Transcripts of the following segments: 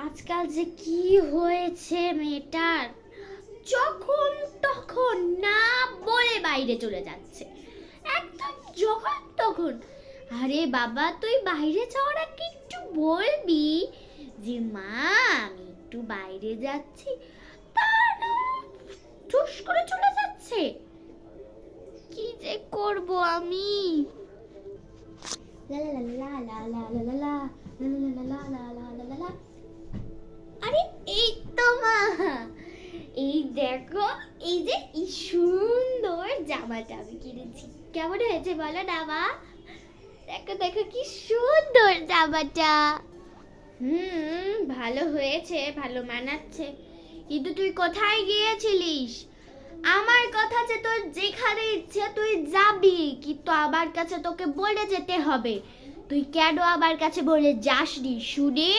আজকাল যে কি হয়েছে মেয়েটার যখন তখন না বলে বাইরে চলে যাচ্ছে একদম যখন তখন আরে বাবা তুই বাইরে যাওয়ার আগে একটু বলবি যে মা আমি একটু বাইরে যাচ্ছি তা না ঠুস করে চলে যাচ্ছে কি যে করব আমি লা লা লা লা লা লা লা লা লা লা লা লা লা লা লা এই যে এই সুন্দর জামাটা আমি কিনেছি। কেমন হয়েছে বলো না মা? দেখো দেখো কি সুন্দর জামাটা। হুম, ভালো হয়েছে, ভালো মানাচ্ছে। কিন্তু তুই কোথায় গিয়েছিলিস? আমার কথা যে তোর যেখানে ইচ্ছে তুই যাবি, কিন্তু আমার কাছে তোকে বলে যেতে হবে। তুই কেন আমার কাছে বলে যাসনি? শুনে?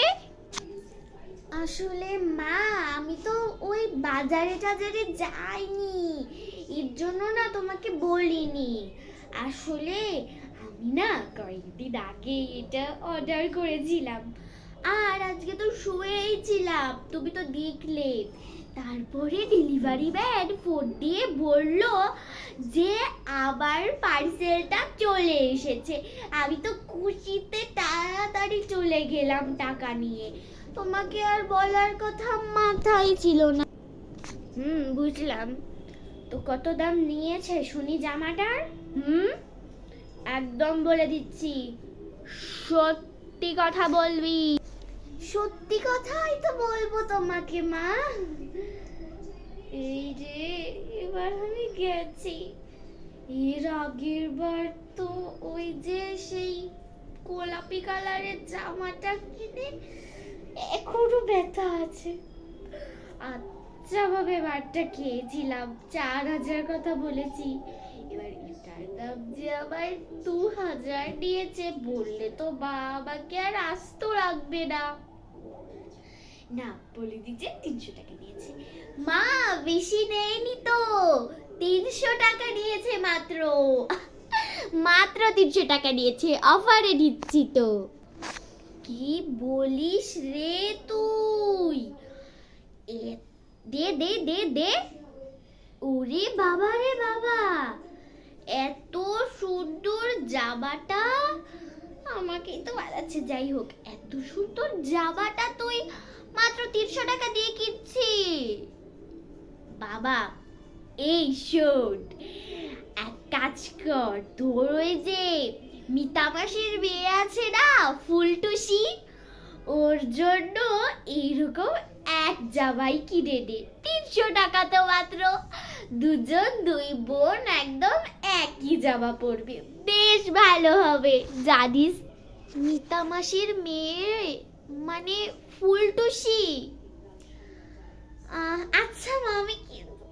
আসলে মা, আমি তো ওই বাজারে টাজারে যাইনি। এর জন্য না তোমাকে বলিনি। আসলে আমি না কয়েকদিন আগে এটা অর্ডার করেছিলাম। আর আজকে তো শুয়েই ছিলাম তুমি তো দেখলে। তারপরে ডেলিভারি ম্যান ফোন দিয়ে বলল যে আবার পার্সেলটা চলে এসেছে। আমি তো খুশিতে তাড়াতাড়ি চলে গেলাম টাকা নিয়ে। তোমাকে আর বলার কথা মাথায় ছিল না। হুম, বুঝলাম। তো কত দাম নিয়েছে শুনি জামাটার? হুম, একদম বলে দিচ্ছি। সত্যি কথা বলবি। সত্যি কথাই তো বলব তোমাকে, মা। এই রে এবার আমি গেছি। এর আগের বার তো ওই যে সেই গোলাপি কালারের জামাটা কিনে এখনও ব্যথা আছে। আচ্ছা ভাবে বারটা খেয়েছিলাম। চার হাজার কথা বলেছি। এবার এটার দাম যে আবার দু হাজার নিয়েছে বললে তো বাবাকে আর আস্ত রাখবে না। না, বলে দিচ্ছে তিনশো টাকা নিয়েছে মা, বেশি নেয়নি তো। তিনশো টাকা নিয়েছে মাত্র। মাত্র তিনশো টাকা নিয়েছে অফারে দিচ্ছি তো। কি বলিস রে তুই? এ দে দে দে দে। ওরে বাবা রে বাবা, এত সুন্দর জামাটা। আমাকেই তো বাজাচ্ছে যাই হোক, এত সুন্দর জামাটা তুই মাত্র তিনশো টাকা দিয়ে কিনছি বাবা, এই শোন, এক কাজ কর, তোর ওই যে মিতামাসির বিয়ে আছে না, ফুলটুসি, ওর জন্য এইরকম এক জামাই কিনে নে। তিনশো টাকা তো মাত্র দুজন দুই বোন একদম একই জামা পরবে। বেশ ভালো হবে। জানিস, মিতামাসির মেয়ে মানে ফুলটুসি। আচ্ছা মামি কিনতে